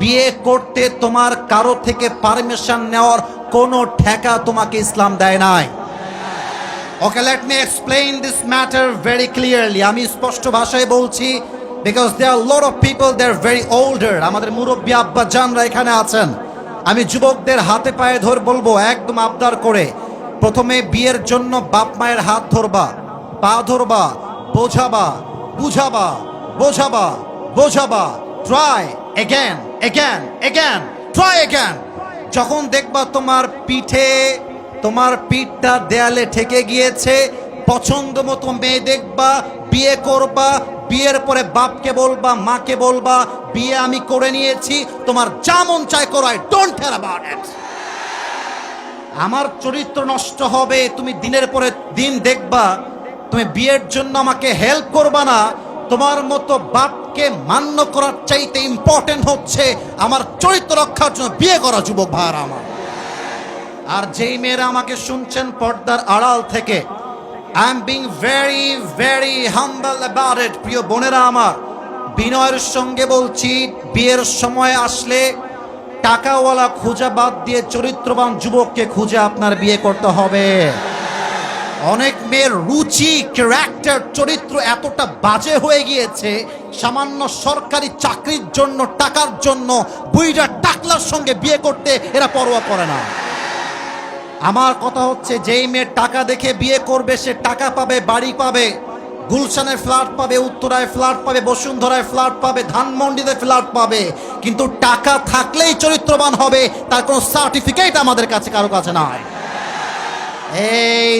বিয়ে করতে তোমার কারও থেকে পারমিশন নেওয়ার কোনো ঠেকা তোমাকে ইসলাম দেয় নাই। Okay let me explain this matter very clearly আমি স্পষ্ট ভাষায় বলছি because they are lot of people they are very older আমাদের মুরব্বী আব্বা জানরা এখানে আছেন। আমি যুবকদের হাতে পায়ে ধর বলব, একদম আবদার করে। প্রথমে বিয়ের জন্য বাপ মায়ের হাত ধরবা, পা ধরবা, বোঝাবা, বুঝাবা, বোঝাবা বোঝাবা try again again again try again যখন দেখবা তোমার পিঠে, তোমার পিঠটা দেয়ালে ঠেকে গিয়েছে, পছন্দ মতো মেয়ে দেখবা, বিয়ে করবা, বিয়ের পরে বাপকে বলবা, মাকে বলবা, বিয়ে আমি করে নিয়েছি, তোমার যা মন চায় করো ডোন্ট কেয়ার অ্যাবাউট ইট আমার চরিত্র নষ্ট হবে, তুমি দিনের পরে দিন দেখবা, তুমি বিয়ের জন্য আমাকে হেল্প করবা না, তোমার মতো বাপকে মান্য করার চাইতে ইম্পর্টেন্ট হচ্ছে আমার চরিত্র রক্ষার জন্য বিয়ে করা যুবক ভাইরা আমার। আর যেই মেয়েরা আমাকে শুনছেন পর্দার আড়াল থেকে I am being very very humble about it প্রিয় বোনেরা আমার। বিনয়ের সঙ্গে বলছি, বিয়ের সময় আসলে টাকাওয়ালা খুঁজা বাদ দিয়ে চরিত্রবান যুবককে খুঁজে আপনার বিয়ে করতে হবে। অনেক মেয়ের রুচি ক্যারেক্টার চরিত্র এতটা বাজে হয়ে গিয়েছে, সামান্য সরকারি চাকরির জন্য, টাকার জন্য বুইরা টাকলার সঙ্গে বিয়ে করতে এরা পরোয়া করে না। আমার কথা হচ্ছে, যেই মেয়ের টাকা দেখে বিয়ে করবে, সে টাকা পাবে, বাড়ি পাবে, গুলশানের ফ্ল্যাট পাবে, উত্তরায় ফ্ল্যাট পাবে, বসুন্ধরায় ফ্ল্যাট পাবে, ধানমন্ডিতে ফ্ল্যাট পাবে, কিন্তু টাকা থাকলেই চরিত্রবান হবে, তার কোনো সার্টিফিকেট আমাদের কাছে কারও কাছে নাই। এই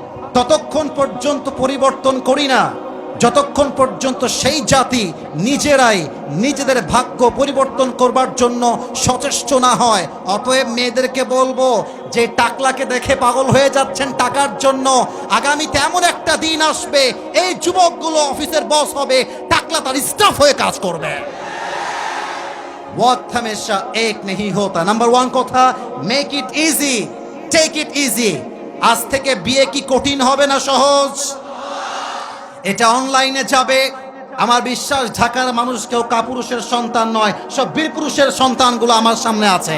ততক্ষণ পর্যন্ত পরিবর্তন করি না। যতক্ষণ পর্যন্ত সেই জাতি নিজেরাই নিজেদের ভাগ্য পরিবর্তন করবার জন্য সচেষ্ট না হয়, অতএব মেয়েদেরকে বলব যে টাকলাকে দেখে পাগল হয়ে যাচ্ছেন টাকার জন্য। আগামী তেমন একটা দিন আসবে, এই যুবকগুলো অফিসের বস হবে, টাকলা তার স্টাফ হয়ে কাজ করবে। এক নেহি হতা নাম্বার ওয়ান কথা make it easy take it easy আজ থেকে বিয়ে কি কঠিন হবে না সহজ? এটা অনলাইনে যাবে। আমার বিশ্বাস, ঢাকার মানুষ কেউ কাপুরুষের সন্তান নয়, সব বীরপুরুষের সন্তানগুলো আমার সামনে আছে।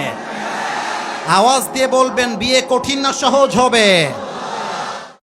আওয়াজ দিয়ে বলবেন, বিয়ে কঠিন না সহজ হবে?